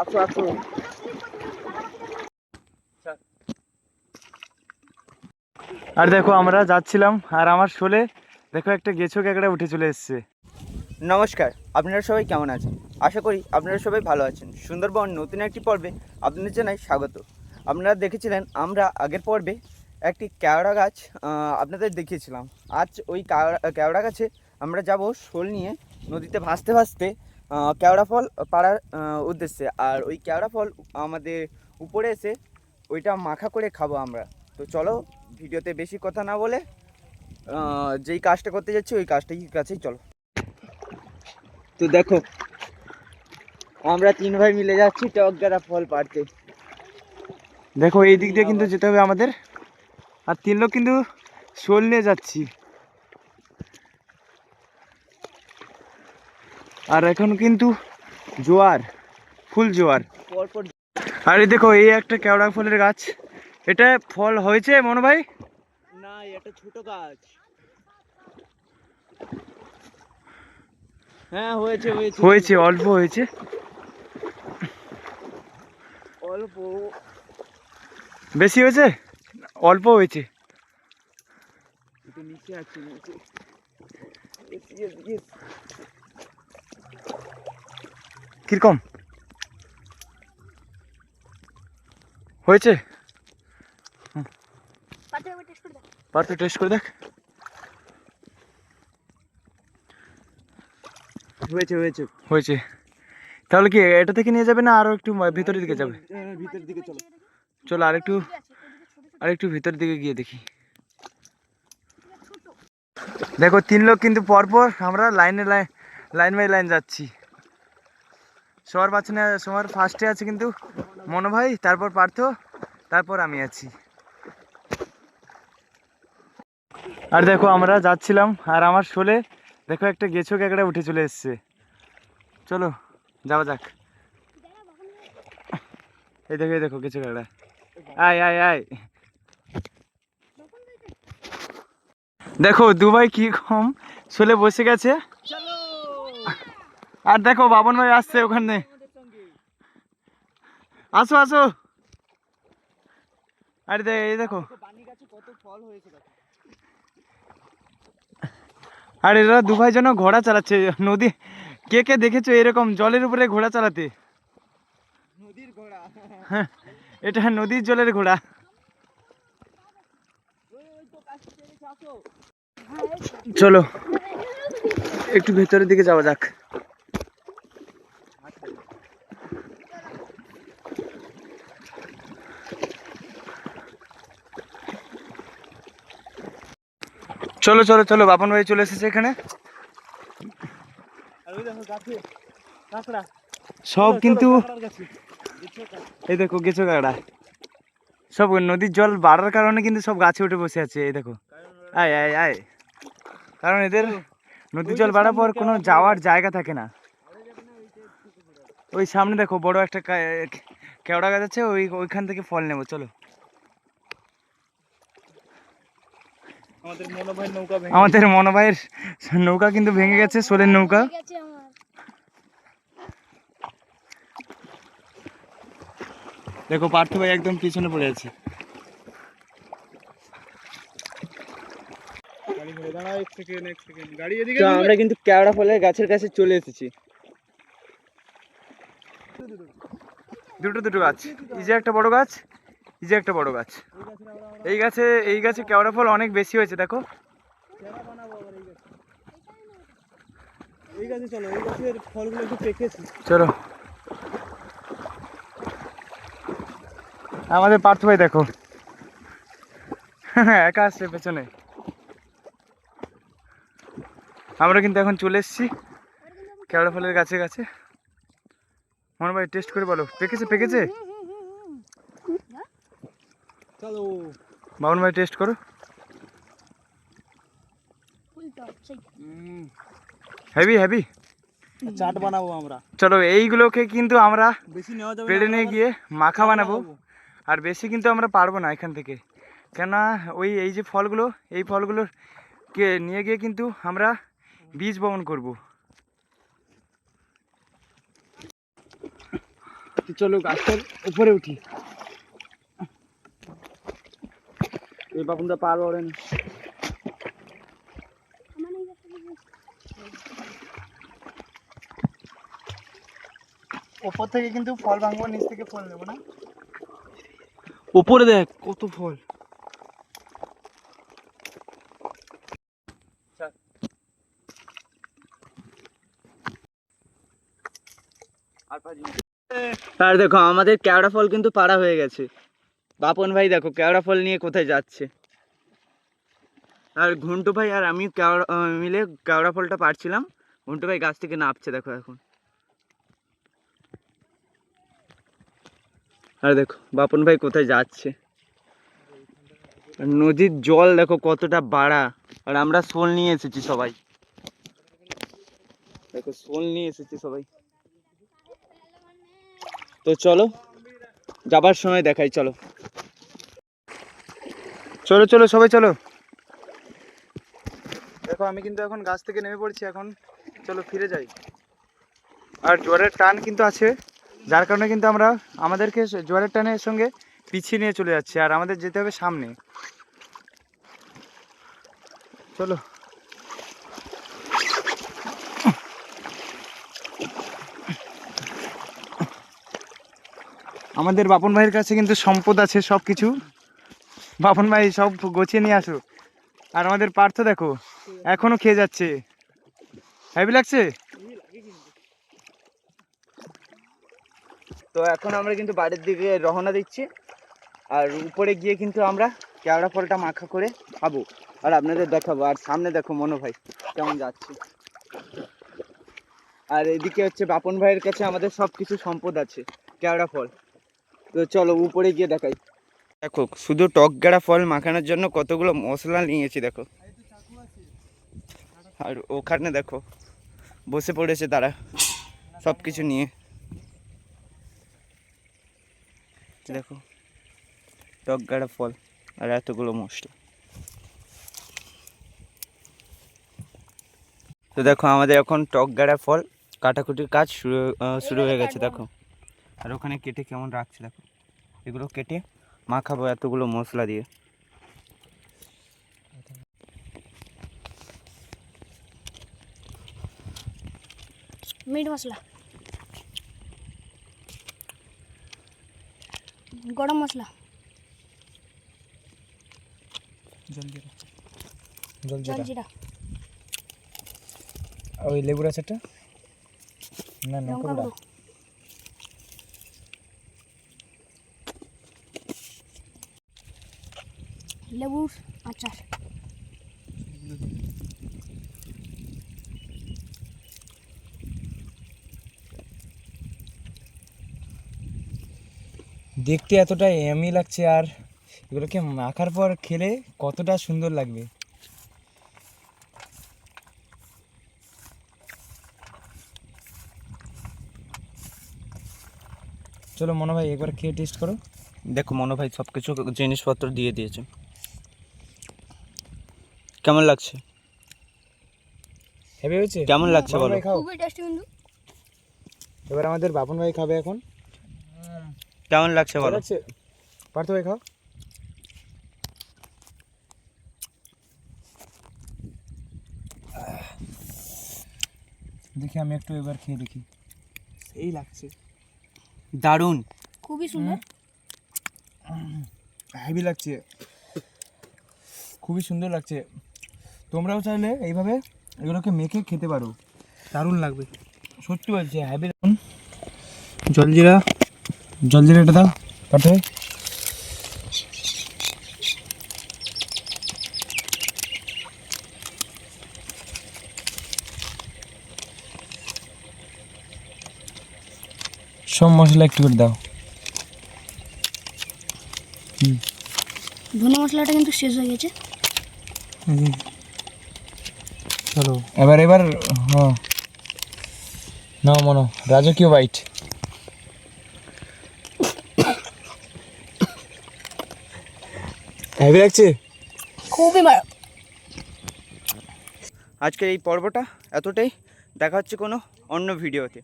আসো আসো আর দেখো আমরা যাচ্ছিলাম আর আমার শোলে দেখো একটা গেছো ক্যাকড়া উঠে চলে এসছে। নমস্কার আপনারা সবাই কেমন আছেন? আশা করি আপনারা সবাই ভালো আছেন। সুন্দরবন নতুন একটি পর্বে আপনাদের জানাই স্বাগত। আপনারা দেখেছিলেন আমরা আগের পর্বে একটি কেওড়া গাছ আপনাদের দেখিয়েছিলাম। আজ ওই কেওড়া- কেওড়া গাছে আমরা যাব শোল নিয়ে নদীতে ভাসতে ভাসতে কেওড়া ফল পাড়ার উদ্দেশ্যে। আর ওই কেওড়া ফল আমাদের উপরে এসে ওইটা মাখা করে খাব আমরা। তো চলো, ভিডিওতে বেশি কথা না বলে যেই কাজটা করতে যাচ্ছি, ওই কাজটাই কাছেই, চলো। তো দেখো, আমরা তিন ভাই মিলে যাচ্ছি টক গাদা ফল পাড়তে। দেখো এই দিক দিয়ে কিন্তু যেতে হবে আমাদের। আর তিন লোক কিন্তু শোল নিয়ে যাচ্ছি। আর এখন কিন্তু জোয়ার ফুল জোয়ার। আর এই দেখো এই একটা কেওড়া ফলের গাছ। এটা ফল হয়েছে মনো ভাই? না এটা ছোট গাছ। হ্যাঁ হয়েছে হয়েছে। হয়েছে অল্প হয়েছে। অল্প। বেশি হয়েছে? অল্প হয়েছে। নিচে আছে কীরকম? হয়েছে? পার তো টেস্ট করে দেখ। হয়েছে হয়েছে। হয়েছে। তাহলে কি এটা থেকে নিয়ে যাবে না আরও একটু ভিতরের দিকে যাবে? হ্যাঁ, ভিতর দিকে চলো। চলো আরেকটু আরেকটু ভিতরের দিকে গিয়ে দেখি। দেখো তিন লোক কিন্তু পরপর আমরা লাইনে লাইন লাইন বাই লাইন যাচ্ছি। সবার পাচ্ছে সবার ফার্স্টে আছে কিন্তু মনোভাই তারপর পার্থ, তারপর আমি আছি। আর দেখো, আমরা যাচ্ছিলাম, আর আমার শোলে দেখো একটা গেছো ক্যাকড়া উঠে চলে এসছে। চলো, যাওয়া যাক। এই দেখো এই দেখো গেছো ক্যাকড়া আয় আয় আয়। দেখো, দুবাই কি কম শোলে বসে গেছে। আর দেখো বাবন ভাই আসছে ওখানে। আসো আসো। আরে এই দেখো। আর এরা দু ভাই যেন ঘোড়া চালাচ্ছে। নদী কে কে দেখেছ এরকম জলের উপরে ঘোড়া চালাতে? নদীর ঘোড়া। হ্যাঁ এটা নদীর জলের ঘোড়া। চলো একটু ভেতরের দিকে যাওয়া যাক। চলো চলো চলো বাপন ভাই চলে এসেছে এখানে। আর ওই দেখো গাছে কাঁকড়া সব কিন্তু? এই দেখো গেছো কাকড়া সব নদীর জল বাড়ার কারণে কিন্তু সব গাছে উঠে বসে আছে এই দেখো। আয় আয় আয়। কারণ এদের নদীর জল বাড়ার পর কোনো যাওয়ার জায়গা থাকে না। ওই সামনে দেখো বড় একটা কেওড়া গাছ আছে ওই ওইখান থেকে ফল নেব চলো। আমাদের মনোভাই নৌকা মনোভাইয়ের নৌকা কিন্তু ভেঙে গেছে সোলের নৌকা। দেখো পার্থ ভাই একদম পিছনে পড়ে আছে। গাড়ি ঘুরে দাঁড়াও এক সেকেন্ড এক সেকেন্ড গাড়ি এদিকে তো আমরা কিন্তু কেওড়া ফলের গাছের কাছে চলে এসেছি। দুটো দুটো গাছ। এই যে একটা বড় গাছ। এই যে একটা বড় গাছ। এই গাছে এই গাছে কেওড়া ফল অনেক বেশি হয়েছে দেখো। চলো আমাদের পার্থ ভাই দেখো। একা আসছে পেছনে। আমরা কিন্তু এখন চলে এসেছি কেওড়া ফলের গাছে গাছে। মনে ভাই টেস্ট করে বলো। পেকেছে পেকেছে? চলো বাবন ভাই টেস্ট করো। হেভি হেভি চাট বানাবো আমরা। চলো এইগুলোকে কিন্তু আমরা বেশি নেওয়া যাবে পেড়ে নিয়ে গিয়ে মাখা বানাবো। আর বেশি কিন্তু আমরা পারব না এখান থেকে। কেননা ওই এই যে ফলগুলো এই ফলগুলো কে নিয়ে গিয়ে কিন্তু আমরা বীজ বপন করব। চলো গাছটার উপরে উঠি। এই বাপুনটা পার ওড়েন। ওপর থেকে কিন্তু ফল ভাঙবো নিচ থেকে ফল নেব না? উপরে দেখ কত ফল। আর দেখো আমাদের কেওড়া ফল কিন্তু পাড়া হয়ে গেছে। বাপন ভাই দেখো, কেওড়া ফল নিয়ে কোথায় যাচ্ছে? আর ঘন্টু ভাই আর আমি কেওড়া মিলে কেওড়া ফলটা পাড়ছিলাম ঘন্টু ভাই গাছ থেকে নাপছে দেখো এখন। আর দেখো, বাপন ভাই কোথায় যাচ্ছে? নদীর জল দেখো কতটা বাড়া। আর আমরা শোল নিয়ে এসেছি সবাই। দেখো, শোল নিয়ে এসেছি সবাই। তো চলো, যাবার সময় দেখাই, চলো। চলো চলো, সবাই চলো। দেখো, আমি কিন্তু এখন গাছ থেকে নেমে পড়ছি, এখন চলো ফিরে যাই। আর জোয়ারের টান কিন্তু আছে, যার কারণে কিন্তু আমরা আমাদেরকে জোয়ারের টানের সঙ্গে পিছিয়ে নিয়ে চলে যাচ্ছে, আর আমাদের যেতে হবে সামনে। চলো। আমাদের বাপন ভাইয়ের কাছে কিন্তু সম্পদ আছে সব কিছু বাপন ভাই সব গোছিয়ে নিয়ে আসো আর আমাদের পার্থ দেখো, এখনও খেয়ে যাচ্ছে। হ্যাভি লাগছে? তো এখন আমরা কিন্তু বাড়ির দিকে রওনা দিচ্ছি। আর উপরে গিয়ে কিন্তু আমরা কেওড়া ফলটা মাখা করে খাব। আর আপনাদের দেখাবো। আর সামনে দেখো মনো ভাই কেমন যাচ্ছে। আর এদিকে হচ্ছে বাপন ভাইয়ের কাছে আমাদের সব কিছু সম্পদ আছে, কেওড়া ফল। তো চলো উপরে গিয়ে দেখাই। দেখো, শুধু টক গেড়া ফল মাখানোর জন্য কতগুলো মশলা নিয়েছি, দেখো। আর ওখানে দেখো, বসে পড়েছে তারা সব কিছু নিয়ে। দেখো, টক গাড়া ফল আর এতগুলো মশলা। তো দেখো, আমাদের এখন টক গাড়া ফল, কাটাকুটির কাজ শুরু শুরু হয়ে গেছে, দেখো। আর ওখানে কেটে কেমন রাখছে, দেখো। এগুলো কেটে মাখাবো এতগুলো মশলা দিয়ে। মিট মশলা। গরম মশলা। জলজিরা। ওই লেবুর আচারটা না লঙ্কা লেবুর আচার। দেখতে এতটা এমি লাগছে আর এগুলোকে মাখার পর খেলে কতটা সুন্দর লাগবে। চলো মনে ভাই একবার খেয়ে টেস্ট করো। দেখো মনো ভাই সব কিছু জিনিসপত্র দিয়ে দিয়েছে। কেমন লাগছে? হেভি হয়েছে? কেমন লাগছে বলো? খুবই টেস্টি কিন্তু এবার আমাদের বাপন ভাই খাবে এখন। কেমন লাগছে বলো? লাগছে? পার্থ ভাই খাও। দেখি আমি একটু এবার খেয়ে দেখি। সেই লাগছে। দারুণ। খুবই সুন্দর। হেভি লাগছে। খুবই সুন্দর লাগছে। তোমরাও চাইলে এইভাবে এগুলোকে মেখে খেতে পারো। দারুণ লাগবে। সত্যি বলছি হ্যাভি জলজিরা জলজিরাটা দাও পাঠে। সব মশলা একটু করে দাও। ধনে মশলাটা কিন্তু শেষ হয়ে গেছে। চলো। এবার এবার হ্যাঁ। না মনো রাজকীয় বাইট। হ্যাভি লাগছে? খুবই ভালো আজকের এই পর্বটা এতটাই। দেখা হচ্ছে কোনো অন্য ভিডিওতে।